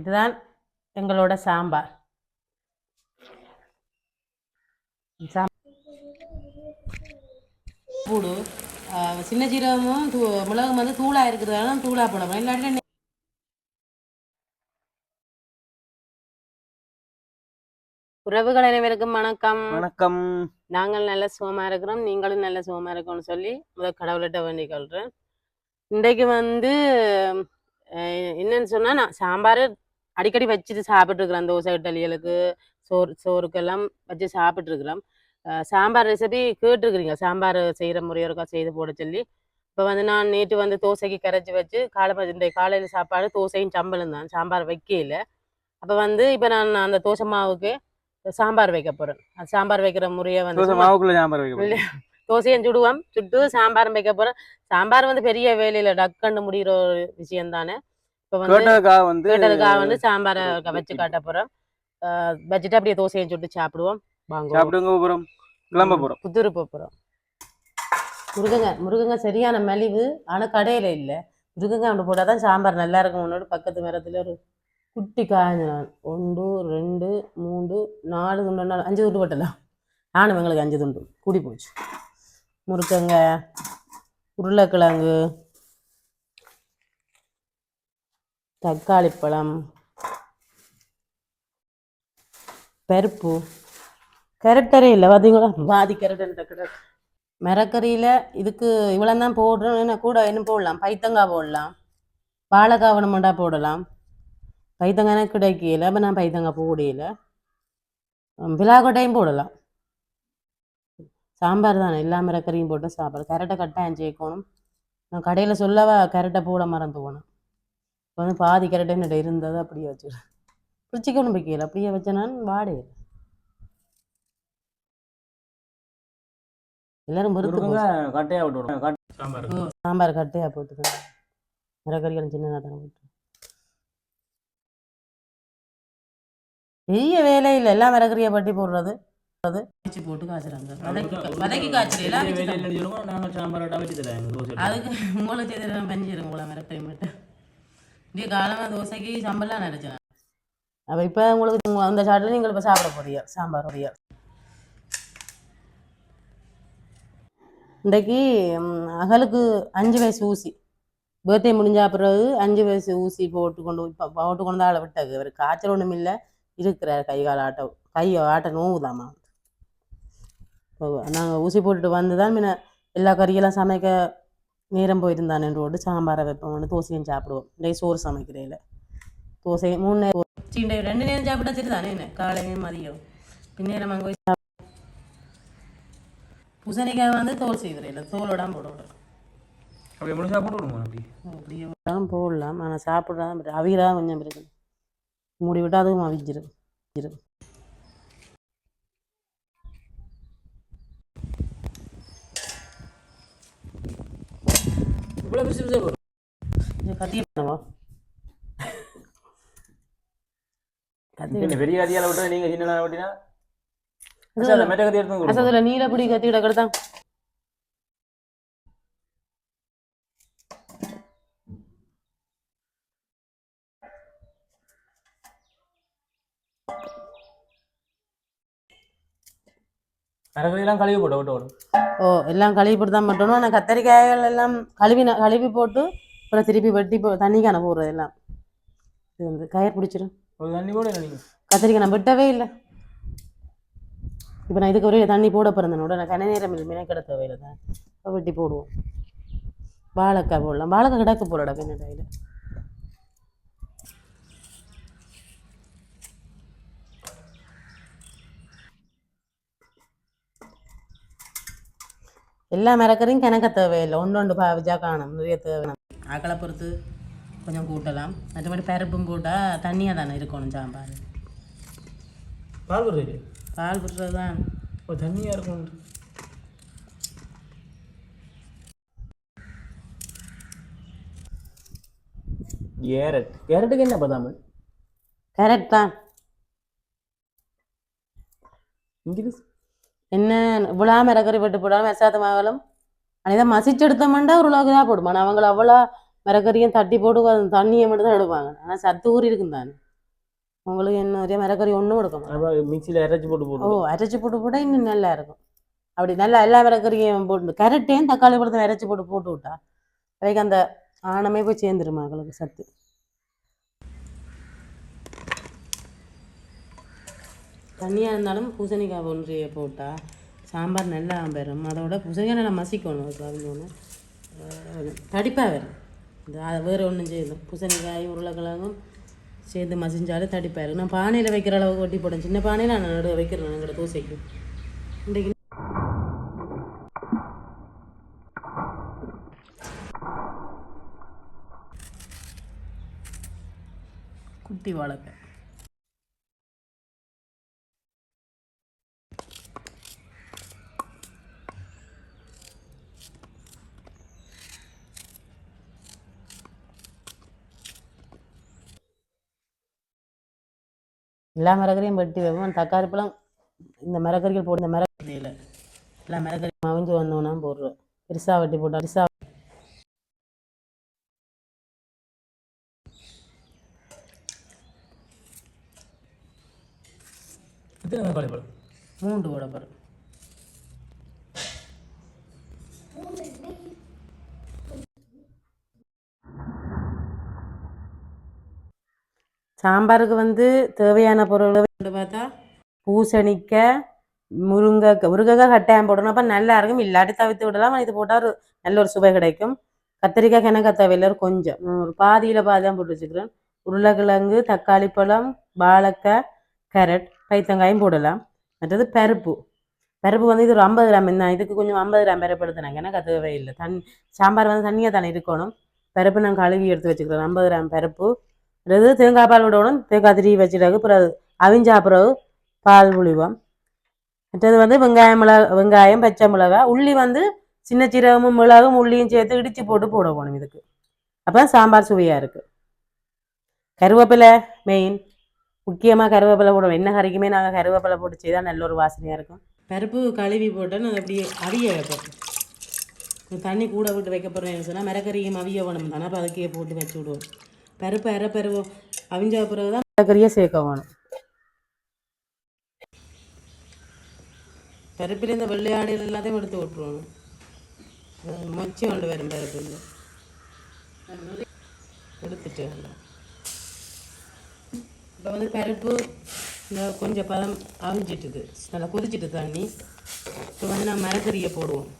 இதுதான் எங்களோட சாம்பார் சாம் பூடு ஆஹ் சின்ன ஜீரகமும் தூ மிளகும் வந்து தூளாக இருக்கிறதால தூளாக போடணும் இல்லாட்டி உறவுகள் அனைவருக்கும் வணக்கம். வணக்கம். நாங்கள் நல்ல சுகமாக இருக்கிறோம். நீங்களும் நல்ல சுகமாக இருக்கணும்னு சொல்லி முதல் கடவுள்கிட்ட வேண்டிக் கொள்கிறேன் இன்றைக்கு வந்து என்னன்னு சொன்னால் நான் சாம்பார் அடிக்கடி வச்சுட்டு சாப்பிட்ருக்குறேன் தோசை இட்டலிகளுக்கு சோறு சோறுக்கெல்லாம் வச்சு சாப்பிட்ருக்குறோம் சாம்பார் ரெசிபி கேட்டிருக்கிறீங்க. சாம்பார் செய்கிற முறையோருக்கா செய்து போட சொல்லி. இப்போ வந்து நான் நேற்று வந்து தோசைக்கு கரைச்சி வச்சு காலை இந்த காலையில் சாப்பாடு தோசையும் சம்பளம் தான். சாம்பார் வைக்கல அப்போ வந்து இப்போ நான் அந்த தோசை மாவுக்கு சாம்பார் வைக்க போகிறேன் சாம்பார் வைக்கிற முறையை வந்து மாவுக்குள்ள சாம்பார் வைக்க. தோசையும் சுடுவோம். சுட்டு சாம்பாரும் வைக்க போறேன் சாம்பார் வந்து பெரிய வேலையில டக்குன்னு முடிகிற ஒரு விஷயம் தானே இப்போ வந்து கேட்டதுக்காக வந்து சாம்பாரை வச்சு காட்ட போறோம். வச்சுட்டு அப்படியே தோசையும் சுட்டு சாப்பிடுவோம். வாங்க. சாப்பிடுங்க போறோம். கிளம்ப போறோம். புத்துரு போறோம். முருகங்க முருகங்க சரியான மலிவு. ஆனா கடையில இல்ல. முருகங்க அப்படி போட்டால் தான் சாம்பார் நல்லா இருக்கும். உன்னோட பக்கத்து மரத்துல ஒரு குட்டி காய்ஞ்ச நான் ஒன்று ரெண்டு மூன்று நாலு துண்டு நாலு அஞ்சு துண்டு போட்டலாம் நானும் எங்களுக்கு அஞ்சு துண்டு. கூடி போச்சு. முருக்கங்க உருளைக்கிழங்கு தக்காளி பழம் பருப்பு. கேரக்டரே இல்லை பார்த்தீங்களா பாதி கேரக்டர் கிடக்கு மிரக்கறியில் இதுக்கு இவ்வளோ தான் போடுறோம் என்ன கூட இன்னும் போடலாம். பைத்தங்காய் போடலாம். வாழைக்காய் வேணுமெண்டா போடலாம். பைத்தங்காய் கிடைக்கல அப்போ நான் பைத்தங்காய் போடையில பிலாக்கொட்டையும் போடலாம். சாம்பார் தானே எல்லா மிரக்கறியும் போட்டு சாப்பாடு. கரெக்டாக கட்டாயம் சேர்க்கணும் நான் கடையில் சொல்லவா கரெக்டாக போட மறந்து போனேன். இப்போ வந்து பாதி கரெக்டாக என்னிட்ட இருந்தது அப்படியே வச்சுருக்கேன் பிடிச்சிக்கணும் வைக்கல அப்படியே வச்ச நான் வாடையில எல்லாரும். கட்டையா சாம்பார். கட்டையா போட்டுக்கணும் மிரக்கறிகள் சின்னதாக தானே போட்டு. பெரிய வேலை இல்லை. எல்லாம் மிரக்கறியை பட்டி போடுறது. அது வச்சு போட்டு காய்ச்சுறாங்க வதக்கி வதக்கி காய்ச்சலாம் நாங்க சாம்பார் வச்சு தரேன் தோசை அதுக்கு உங்களுக்கு எதிராக பஞ்சிடும் உங்களை மிரட்டை மட்டும் இதே காலமாக தோசைக்கு சம்பல்லாம் நினைச்சேன் அப்போ இப்போ உங்களுக்கு உங்க- அந்த சாட்டில் நீங்கள் இப்போ சாப்பிட போறீங்க சாம்பார் போறீங்க இன்றைக்கு அகலுக்கு அஞ்சு வயசு ஊசி பர்த்டே முடிஞ்ச பிறகு அஞ்சு வயசு ஊசி போட்டு கொண்டு போட்டு கொண்டு ஆளை விட்டாங்க அவர் காய்ச்சல் ஒன்றும் இல்லை இருக்கிறார் கை கால் ஆட்ட கை ஆட்ட நோவுதாம்மா நாங்கள் ஊசி போட்டுட்டு வந்து தான் முன்ன எல்லா கறியெல்லாம் சமைக்க நேரம் போயிருந்தான் என்றோடு சாம்பாரை வைப்போம் தோசையும் சாப்பிடுவோம். இன்றைக்கு சோறு சமைக்கிறேன் தோசை மூணு நேரம் சீண்டை ரெண்டு நேரம் சாப்பிட்டா சரி தானே என்ன? காலையும் மதியம். பின்னேரம் அங்கே போய் பூசணிக்காய் வந்து தோல் செய்கிறேன் தோலோட விடுவோம் அப்படி? அப்படியே போடலாம். ஆனால் சாப்பிட்றதான் அவிரா கொஞ்சம் இருக்கு மூடி விட்டு அதுவும் அவிச்சிரும் இவ்வளோ பிரிச்சு பிரிச்சு வரும் கத்திய பண்ணுவா பெரிய கத்தியால விட்டு நீங்க சின்ன விட்டினா அந்த மெட்ட கத்தி கிடக்கிறதான் மிளகாயெல்லாம் கழுவி போட்டு விட்டு விடும் ஓ எல்லாம் கழுவி போட்டு தான் மட்டும். ஆனால் கத்தரிக்காய்கள் எல்லாம் கழுவி கழுவி போட்டு அப்புறம் திருப்பி வெட்டி போ தண்ணிக்கான போடுறது எல்லாம். இது வந்து கயிறு பிடிச்சிரும். தண்ணி போட கத்திரிக்காய் நான் வெட்டவே இல்லை. இப்போ நான் இதுக்கு ஒரு தண்ணி போட பிறந்தனோட நான் கன நேரம் இல்லை மினக்கெட தேவையில்லை தான். இப்போ வெட்டி போடுவோம். வாழைக்காய் போடலாம். வாழைக்காய் கிடக்க போடடா பின்னாடியில் எல்லா மிரக்கரையும் கிணக்க தேவையில்லை. ஒன்று ஒன்று பாவிச்சா காணும். நிறைய தேவை ஆக்களை பொறுத்து கொஞ்சம் கூட்டலாம். மற்றபடி பருப்பும் போட்டால் தண்ணியாக தானே இருக்கணும் சாம்பார். பால் வருது பால் விட்டுறது தான். ஒரு தண்ணியா இருக்கும் கேரட். கேரட்டுக்கு என்ன பதாமல் கரெக்ட் தான். இங்கிலீஷ் என்ன இவ்வளோ மிரக்கறி போட்டு போடாலும் விசாத்த மாவலும் அதான் மசிச்சு எடுத்தோம்னா ஒரு அளவுக்கு தான் போடும்? ஆனால் அவங்கள அவ்வளோ மரக்கறியும் தட்டி போட்டு தண்ணியை மட்டும் தான் எடுப்பாங்க. ஆனால் சத்து ஊறி இருக்கும் தானே. உங்களுக்கு என்ன நிறைய மரக்கறி ஒன்றும் அப்புறம் மிக்சியில் இறச்சி போட்டு ஓ போட்டு அரைச்சி போட்டு போட்டா இன்னும் நல்லா இருக்கும். அப்படி நல்லா எல்லா மரக்கறியும் போட்டு கரெக்டையும் தக்காளி பழத்தை அரைச்சி போட்டு போட்டு விட்டா அதுக்கு அந்த ஆணமே போய் சேர்ந்துருமா அவங்களுக்கு சத்து. தண்ணியாக இருந்தாலும் பூசணிக்காய் ஒன்றிய போட்டால் சாம்பார் நல்லா வரும் அதோட பூசணிக்காய் நல்லா மசிக்கணும் அது கவிஞ்சோன்னு தடிப்பாக வரும். இது அதை வேறு ஒன்றும் செய்யணும் பூசணிக்காய் உருளைக்கிழங்கும் சேர்ந்து மசிஞ்சாலும் தடிப்பாக இருக்கும். நான் பானையில் வைக்கிற அளவுக்கு ஒட்டி போட்டேன் சின்ன பானையில் நான் வைக்கிறேன் எங்களோட தோசைக்கு. இன்றைக்கு குட்டி வாழைக்காய். எல்லா மரக்கறியும் வெட்டி வைப்போம். தக்காளி பழம் இந்த மரக்கறிகள் போட்டு இந்த மரக்கறியில் எல்லா மரக்கறியும் அவிஞ்சு வந்தோன்னா போடுறோம். பெருசாக வெட்டி போட்டோம் பெருசாக எத்தனை தக்காளி பழம்? சாம்பாருக்கு வந்து தேவையான பொருள் பார்த்தா பூசணிக்காய் முருங்கைக்காய் முருங்கைக்காய் கட்டாயம் போடணும். அப்போ நல்லா இருக்கும். இல்லாட்டி தவிர்த்து விடலாம். இது போட்டால் ஒரு நல்ல ஒரு சுவை கிடைக்கும். கத்திரிக்காய் கிணக்கா தேவையில்லை ஒரு கொஞ்சம். ஒரு பாதியில் பாதியாக போட்டு வச்சுக்கிறேன். உருளைக்கிழங்கு தக்காளி பழம் வாழைக்காய் கேரட் பைத்தங்காயும் போடலாம். மற்றது பருப்பு. பருப்பு வந்து இது ஒரு ஐம்பது கிராம் தான். இதுக்கு கொஞ்சம் ஐம்பது கிராம் பருப்பு எடுத்துனாங்க எனக்கு அது தேவையில்லை. தன் சாம்பார் வந்து தண்ணியாக தானே இருக்கணும். பருப்பு நான் கழுவி எடுத்து வச்சுக்கிறேன். ஐம்பது கிராம் பருப்பு. அதாவது தேங்காய் பால் விடணும். தேங்காய் திரி வச்சுட்டாக்கு பிறகு அவிஞ்சா பிறகு பால் புளிவோம் மற்றது வந்து வெங்காயம் மிளகா வெங்காயம் பச்சை மிளகா உள்ளி வந்து சின்ன சீரகமும் மிளகும் உள்ளியும் சேர்த்து இடித்து போட்டு போட போகணும் இதுக்கு. அப்போ சாம்பார் சுவையாக இருக்குது கருவேப்பிலை மெயின் முக்கியமாக கருவேப்பிலை போடுவோம் என்ன கறிக்குமே நாங்கள் கருவேப்பிலை போட்டு செய்தால் நல்ல ஒரு வாசனையாக இருக்கும். பருப்பு கழுவி போட்டு நான் அப்படியே அவிய வைப்போம். தண்ணி கூட விட்டு வைக்க போகிறேன்னு சொன்னால் மிரக்கறியும் அவிய வேணும் தானே அப்போ அதுக்கே போட்டு வச்சு விடுவோம். பருப்பு அரை பருவ அவிஞ்ச பிறகு தான் மிரக்கறியை சேர்க்க வேணும். பருப்பில் இந்த வெள்ளையாடைகள் எல்லாத்தையும் எடுத்து விட்டுருவோம் மொச்சி கொண்டு வரும் பருப்பில். எடுத்துட்டு எல்லாம் இப்போ வந்து பருப்பு இந்த கொஞ்சம் பதம் அவிஞ்சிட்டுது. நல்லா கொதிச்சிட்டு தண்ணி. இப்போ வந்து நான் மரக்கறியை போடுவோம்.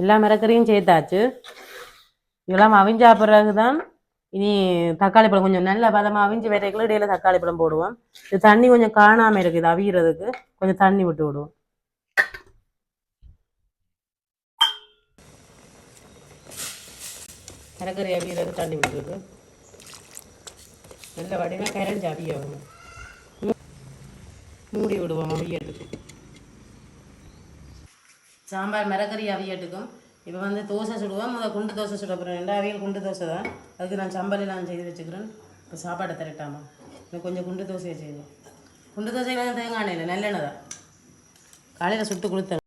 எல்லா மிரக்கறியும் சேர்த்தாச்சு. இதெல்லாம் அவிஞ்சா பிறகு தான் இனி தக்காளி பழம் கொஞ்சம் நல்ல பதமாக அவிஞ்சு வரைக்குள்ள இடையில தக்காளி பழம் போடுவோம். இது தண்ணி கொஞ்சம் காணாமல் இருக்குது அவியறதுக்கு. கொஞ்சம் தண்ணி விட்டு விடுவோம். மிரக்கறி அவியறது தண்ணி விட்டுருக்கு நல்ல வடிவாக கரைஞ்சி அவிய மூடி விடுவோம் அவியறதுக்கு. சாம்பார் மிரக்கறி அவியட்டுக்கும் இப்போ வந்து தோசை சுடுவோம். முதல் குண்டு தோசை சுட போகிறேன் ரெண்டு அவியல் குண்டு தோசை தான். அதுக்கு நான் சம்பளெல்லாம் செய்து வச்சுக்கிறேன். இப்போ சாப்பாடை திரட்டாமா? இன்னும் கொஞ்சம் குண்டு தோசையை செய்வோம் குண்டு தோசையில் தேங்காய் எண்ணெய் இல்லை. நல்லெண்ணெய் தான். காலையில் சுட்டு கொடுத்தேன்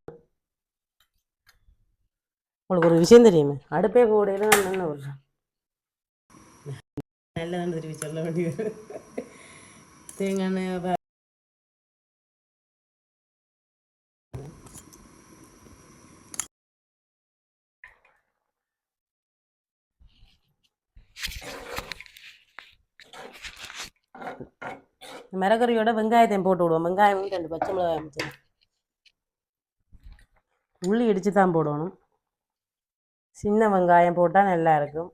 உங்களுக்கு ஒரு விஷயம் தெரியுமே? அடுப்பே போடையில நான் என்ன விடுறேன் நல்லதான் திருப்பி சொல்ல வேண்டியது. தேங்காய் எண்ணெய் மிளகறியோட வெங்காயத்தையும் போட்டு விடுவோம். வெங்காயம் ரெண்டு பச்சை மிளகாய் அமைச்சு உள்ளி இடித்து தான் போடணும். சின்ன வெங்காயம் போட்டால் நல்லா இருக்கும்.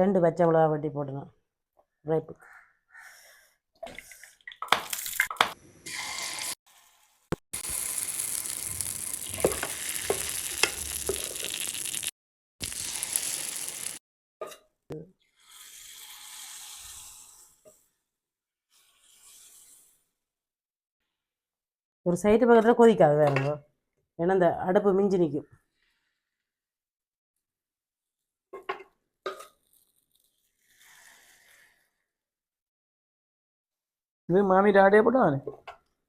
ரெண்டு பச்சை மிளகா வெட்டி போடணும். ரைப்பு ஒரு சைடு பக்கத்தில் கொதிக்காது வேறுங்க ஏன்னா இந்த அடுப்பு மிஞ்சி நிற்கும் போட்டானே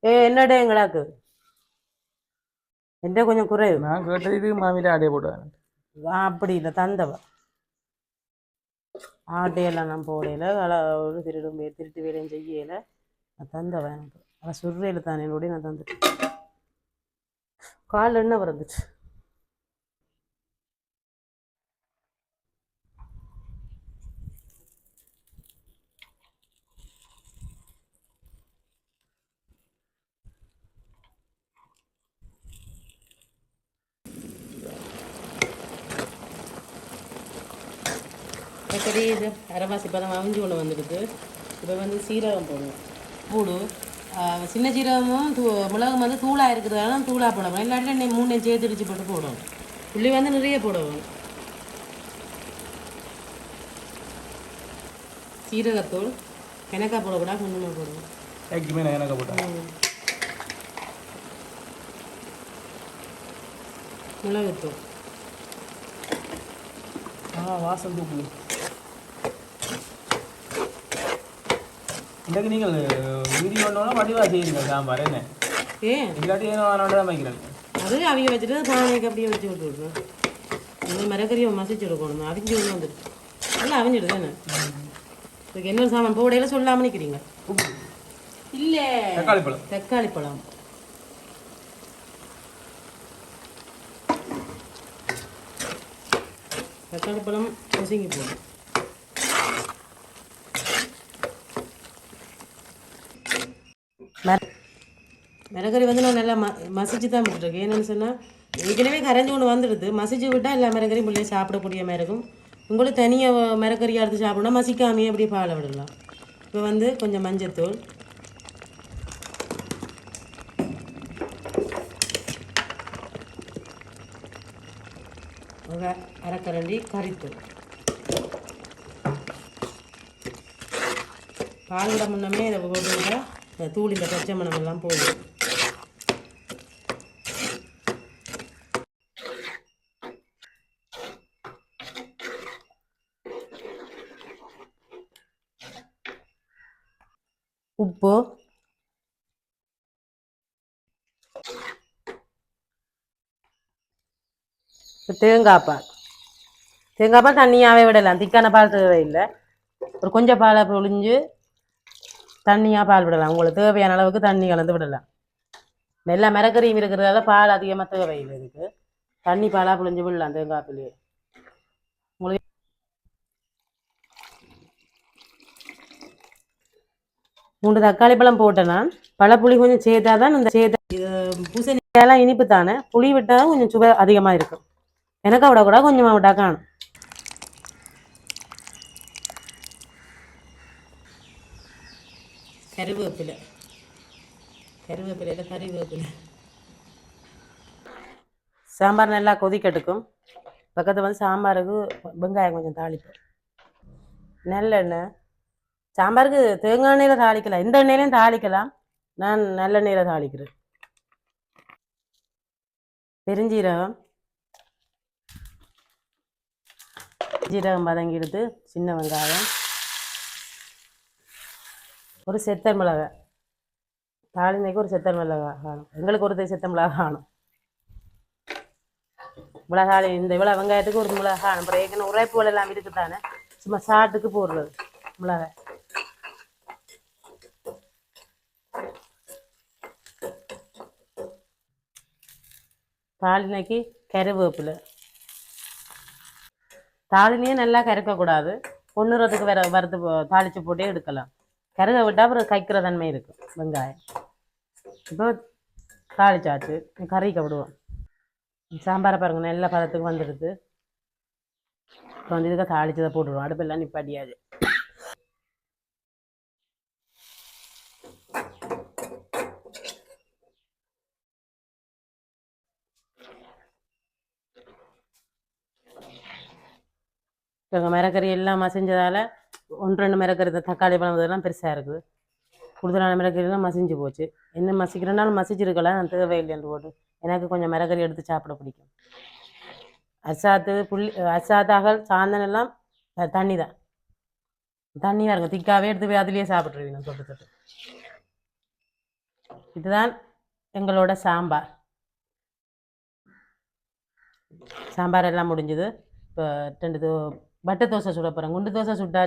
ஏ என்னடே எங்களாக்கு? என்கிட்ட கொஞ்சம் குறைவு நான் கேட்டது இது மாமிட்ட ஆடையே போட்டானே ஆ, அப்படி இல்லை தந்தவ. ஆட்டையெல்லாம் நான் போடையில ஒரு திருடும் திருட்டு வேலையும் செய்யல. நான் தந்தவன் எனக்கு. அவள் சுடுறையில் தான் என்னோடய நான் தந்துட்டேன். கால் என்ன வறந்துச்சு? சரி இது அரைவாசி பதம் அவிஞ்சு கொண்டு வந்துடுது. இப்போ வந்து சீரகம் போடுவோம் பூடு சின்ன சீரகமும் தூ மிளகும் வந்து தூளாக இருக்கிறதால தூளாக போடணும். இல்லாட்டி நீ மூணு சேர்த்து இடிச்சு போட்டு போடணும். புள்ளி வந்து நிறைய போடணும். சீரகத்தூள் கிணக்கா போடக்கூடாது கொஞ்சமாக போடுவோம் ஏக்குமே நான் எனக்கு போட்டேன் மிளகுத்தூள். ஆ வாசம் தூக்கு இன்றைக்கு நீங்கள் வீடியோ பண்ணோன்னா வடிவாக செய்யுங்க சாம்பார் என்ன ஏன்? இல்லாட்டி ஏனோ தான் வைக்கிறேன்? அது அவங்க வச்சுட்டு பானைக்கு அப்படியே வச்சு விட்டு விட்ருவோம் இந்த மரக்கறியை மசிச்சு எடுக்கணும்? அவிஞ்சு ஒன்று வந்துடுச்சு நல்லா அவிஞ்சிடுது தானே? இதுக்கு என்ன சாமான்? போடையில சொல்லாம நிற்கிறீங்க இல்லை. தக்காளி பழம். தக்காளி பழம். தக்காளி பழம் பொசுங்கி போடும் மிளகறி வந்து நான் நல்லா ம மசிச்சு தான் விட்டுருக்கேன் என்னென்னு சொன்னால் ஏற்கனவே கரைஞ்சி ஒன்று வந்துடுது. மசிச்சு விட்டால் எல்லா மிளகறியும் பிள்ளைய சாப்பிடக்கூடிய மாதிரி இருக்கும். உங்களுக்கு தனியாக மிளகறியாக எடுத்து சாப்பிடணும் மசிக்காமையே அப்படியே பாலை விடலாம். இப்போ வந்து கொஞ்சம் மஞ்சத்தூள். அரைக்கரண்டி கறித்தூள். பால் விட முன்னமே இதை போட்டுவிட்டா இந்த தூள் இந்த பச்சை மணமெல்லாம் எல்லாம் உப்பு. தேங்காய் பால். தேங்காய் பால் தண்ணியாகவே விடலாம். திக்கான பால் தேவையில்லை. ஒரு கொஞ்சம் பாலை பொழிஞ்சு தண்ணியாக பால் விடலாம் உங்களுக்கு தேவையான அளவுக்கு தண்ணி கலந்து விடலாம் எல்லா மரக்கறியும் இருக்கிறதால பால் அதிகமாக தேவையில்லை இதுக்கு. தண்ணி பாலாக புழிஞ்சு விடலாம் தேங்காய் உங்களுக்கு மூன்று தக்காளி பழம் போட்டேன்னா பழப்புளி கொஞ்சம் சேர்த்தா தான் இந்த சேர்த்தா இது பூசணிக்காயெல்லாம் இனிப்பு தானே புளி விட்டால் கொஞ்சம் சுவை அதிகமாக இருக்கும். எனக்கு விடக்கூடாது கொஞ்சமாக விட்டா காணும். கருவேப்பிலை. கருவேப்பிலையில் கருவேப்பிலை சாம்பார் நல்லா கொதிக்கட்டுக்கும் பக்கத்தில் வந்து சாம்பாருக்கு வெங்காயம் கொஞ்சம் தாளிப்போம் நல்லெண்ணெய். சாம்பாருக்கு தேங்காய் எண்ணெயில் தாளிக்கலாம் இந்த எண்ணெயிலையும் தாளிக்கலாம். நான் நல்லெண்ணெயில் தாளிக்கிறேன். பெருஞ்சீரகம். ஜீரகம் வதங்கி எடுத்து சின்ன வெங்காயம். ஒரு செத்தல் மிளகாய் தாளினைக்கு ஒரு செத்தல் மிளகாய் காணும். எங்களுக்கு ஒரு செத்த மிளகாய் காணும். மிளகாய் இந்த இவ்வளோ வெங்காயத்துக்கு ஒரு மிளகாய் காணும். அப்புறம் ஏற்கனவே உரைப்புகள் எல்லாம் இருக்குதானே சும்மா சாட்டுக்கு போடுறது மிளகாய் தாளினைக்கு கருவேப்பிலை. தாளினையும் நல்லா கறக்கக்கூடாது பொண்ணுறதுக்கு வேற வறுத்து தாளிச்சு போட்டே எடுக்கலாம். கருக விட்டால் அப்புறம் கைக்கிற தன்மை இருக்கும் வெங்காயம். இப்போ தாளிச்சாச்சு. கறிக்க விடுவோம் சாம்பாரை பாருங்க நல்ல பதத்துக்கு வந்துடுது. இப்போ வந்து இதுக்கு தாளிச்சதை போட்டுருவோம் அடுப்பெல்லாம் நிப்பாட்டியாது இப்போ மரக்கறி எல்லாம் மசிஞ்சதால் ஒன்று ரெண்டு மிரக்கறி தக்காளி பழம் இதெல்லாம் பெருசாக இருக்குது. கூடுதலான மிளகறிலாம் மசிஞ்சு போச்சு. என்ன மசிக்கிறனாலும் மசிச்சிருக்கலாம் நான் தேவையில்லைன்னு போட்டு எனக்கு கொஞ்சம் மிளகறி எடுத்து சாப்பிட பிடிக்கும். அசாத்து புள்ளி அசாத்து அகல் சாந்தன் எல்லாம் தண்ணி தான் தண்ணியாக இருக்கும். திக்காவே எடுத்து போய் அதுலேயே சாப்பிட்ருவீங்க தொட்டு தொட்டு. இதுதான் எங்களோட சாம்பார். சாம்பார் எல்லாம் முடிஞ்சுது. இப்போ ரெண்டு தோ பட்டை தோசை சுட போகிறேன் குண்டு தோசை சுட்டா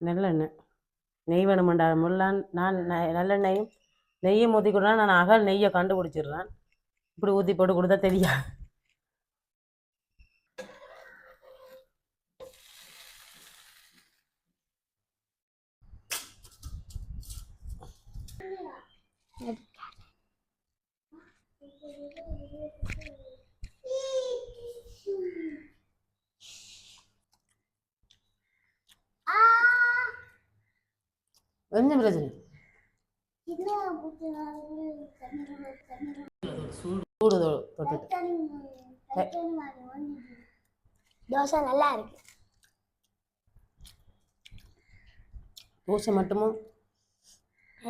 நல்லெண்ணெய். நெய் வேணுமெண்டா. முல்லாம் நான் நெ- நல்லெண்ணெயும் நெய்யும் ஊற்றி கொடுனா நான் அகல் நெய்யை கண்டுபிடிச்சிடுறேன். இப்படி ஊற்றி போட்டு கொடுத்தா தெரியாது கொஞ்சம் பிரச்சனை? சூடு தோசை நல்லா இருக்கு. தோசை மட்டுமும்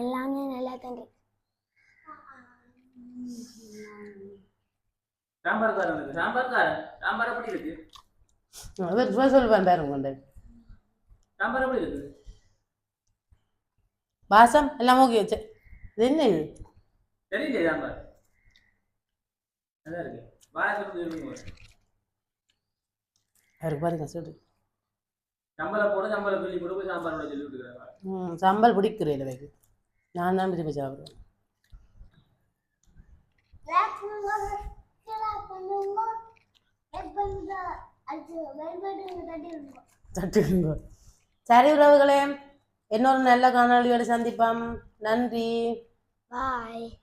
எல்லாமே நல்லா தான் இருக்கு. சாம்பார்காரன் இருக்கு. சாம்பார்காரன்? சாம்பார் எப்படி இருக்கு? அவர் சொல்லுவேன் பாருங்க சாம்பார் எப்படி இருக்கு? வாசம் எல்லாம் ஓகே வச்சு. இது என்ன இது? அவருக்கு பாருங்க சொல்லு சம்பல் பிடிக்கிறேன் வைக்கு. நான் தான் விரும்பி சாப்பிடுவேன். தட்டுங்க. சரி உறவுகளே. இன்னொரு நல்ல காணொலியோடு சந்திப்போம். நன்றி. பாய்